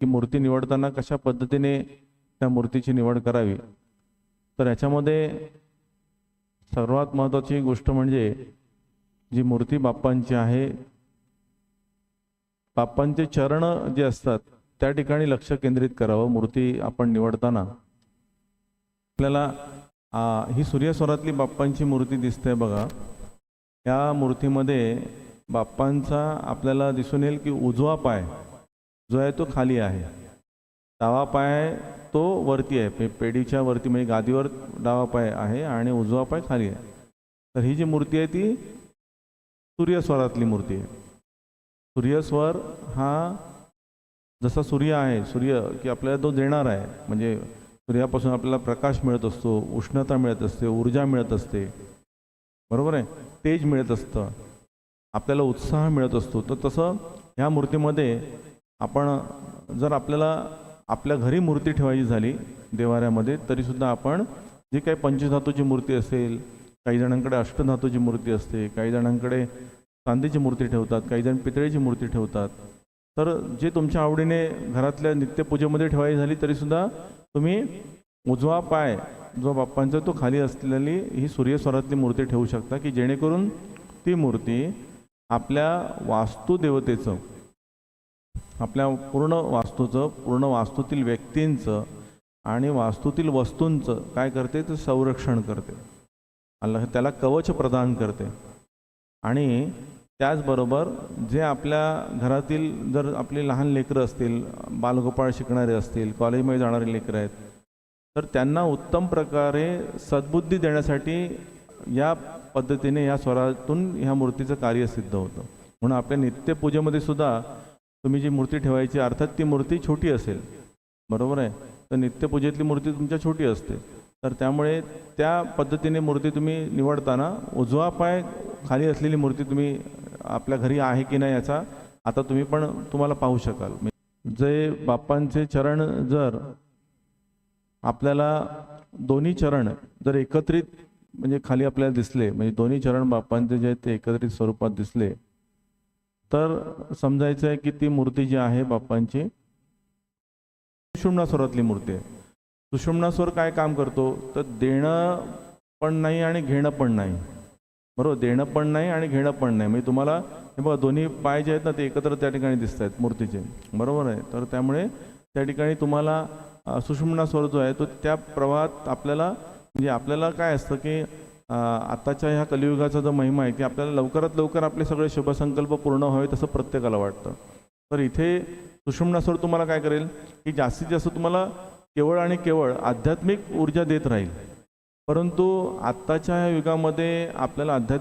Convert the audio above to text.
की मूर्ती निवडताना कशा पद्धतीने त्या मूर्तीची निवड करावी? तर याच्यामध्ये सर्वात महत्त्वाची गोष्ट म्हणजे जी मूर्ती बाप्पांची आहे बाप्पांचे चरण जे असतात त्या ठिकाणी लक्ष केंद्रित करावं मूर्ती आपण निवडताना. आपल्याला ही सूर्यस्वरातली बाप्पांची मूर्ती दिसते बघा. या मूर्तीमध्ये बाप्पांचा आपल्याला दिसून येईल की उजवा पाय जो आहे तो खाली आहे. डावा पाय तो वरती आहे. पे पेढीच्या वरती म्हणजे गादीवर डावा पाय आहे आणि उजवा पाय खाली आहे. तर ही जी मूर्ती आहे ती सूर्यस्वरातली मूर्ती आहे. सूर्यस्वर हा जसा सूर्य आहे सूर्य की आपल्याला तो देणार आहे. म्हणजे सूर्यापासून आपल्याला प्रकाश मिळत असतो उष्णता मिळत असते ऊर्जा मिळत असते. बरोबर आहे? तेज मिळत असतं. आपल्याला उत्साह मिळत असतो. तर तसं ह्या मूर्तीमध्ये आपण जर आपल्याला आपल्या घरी मूर्ती ठेवायची झाली देवाऱ्यामध्ये तरीसुद्धा आपण जी काही पंचधातूची मूर्ती असेल काही जणांकडे अष्टधातूची मूर्ती असते काही जणांकडे चांदीची मूर्ती ठेवतात काही जण पितळेची मूर्ती ठेवतात तर जे तुमच्या आवडीने घरातल्या नित्यपूजेमध्ये ठेवायची झाली तरीसुद्धा तुम्ही उजवा पाय जो बाप्पांचा तो खाली असलेली ही सूर्यस्वरातली मूर्ती ठेवू शकता की जेणेकरून ती मूर्ती आपल्या वास्तुदेवतेचं आपल्या पूर्ण वास्तूचं पूर्ण वास्तूतील व्यक्तींचं आणि वास्तूतील वस्तूंचं काय करते? ते संरक्षण करते. अल्ला त्याला कवच प्रदान करते. आणि त्याचबरोबर जे आपल्या घरातील जर आपले लहान लेकरं असतील बालगोपाळ शिकणारे असतील कॉलेजमध्ये जाणारे लेकरं आहेत तर त्यांना उत्तम प्रकारे सद्बुद्धी देण्यासाठी या पद्धतीने या स्वरातून ह्या मूर्तीचं कार्य सिद्ध होतं. म्हणून आपल्या नित्यपूजेमध्ये सुद्धा तुम्ही जी मूर्ती ठेवायची अर्थात ती मूर्ती छोटी असेल बरोबर आहे? तर नित्यपूजेतली मूर्ती तुमच्या छोटी असते. तर त्यामुळे त्या पद्धतीने मूर्ती तुम्ही निवडताना उजवा पाय खाली असलेली मूर्ती तुम्ही आपल्या घरी आहे की नाही याचा आता तुम्ही पण तुम्हाला पाहू शकाल. जे बाप्पांचे चरण जर आपल्याला दोन्ही चरण जर एकत्रित म्हणजे खाली आपल्याला दिसले म्हणजे दोन्ही चरण बाप्पांचे जे ते एकत्रित स्वरूपात दिसले तर समजायचं आहे की ती मूर्ती जी आहे बाप्पांची सुषुम्ना स्वरातली मूर्ती आहे. सुषुम्ना स्वर काय काम करतो? तर देणं पण नाही आणि घेणं पण नाही. बरोबर? देणं पण नाही आणि घेणं पण नाही. म्हणजे तुम्हाला हे बघा दोन्ही पाय जे आहेत ना ते एकत्र त्या ठिकाणी दिसत आहेत मूर्तीचे. बरोबर आहे? तर त्यामुळे त्या ठिकाणी तुम्हाला अ, सुषुम्ना स्वर जो आहे तो त्या प्रवाहात आपल्याला म्हणजे आपल्याला काय असतं की आत्ताच्या आताच्या ह्या कलियुगाचा जो महिमा आहे की आपल्याला लवकरात लवकर आपले सगळे शुभसंकल्प पूर्ण व्हावे तसं प्रत्येकाला वाटतं. तर इथे सुषुम्नासुर तुम्हाला काय करेल की जास्तीत जास्त तुम्हाला केवळ आणि केवळ आध्यात्मिक ऊर्जा देत राहील. परंतु आत्ताच्या ह्या युगामध्ये आपल्याला आध्यात्मिक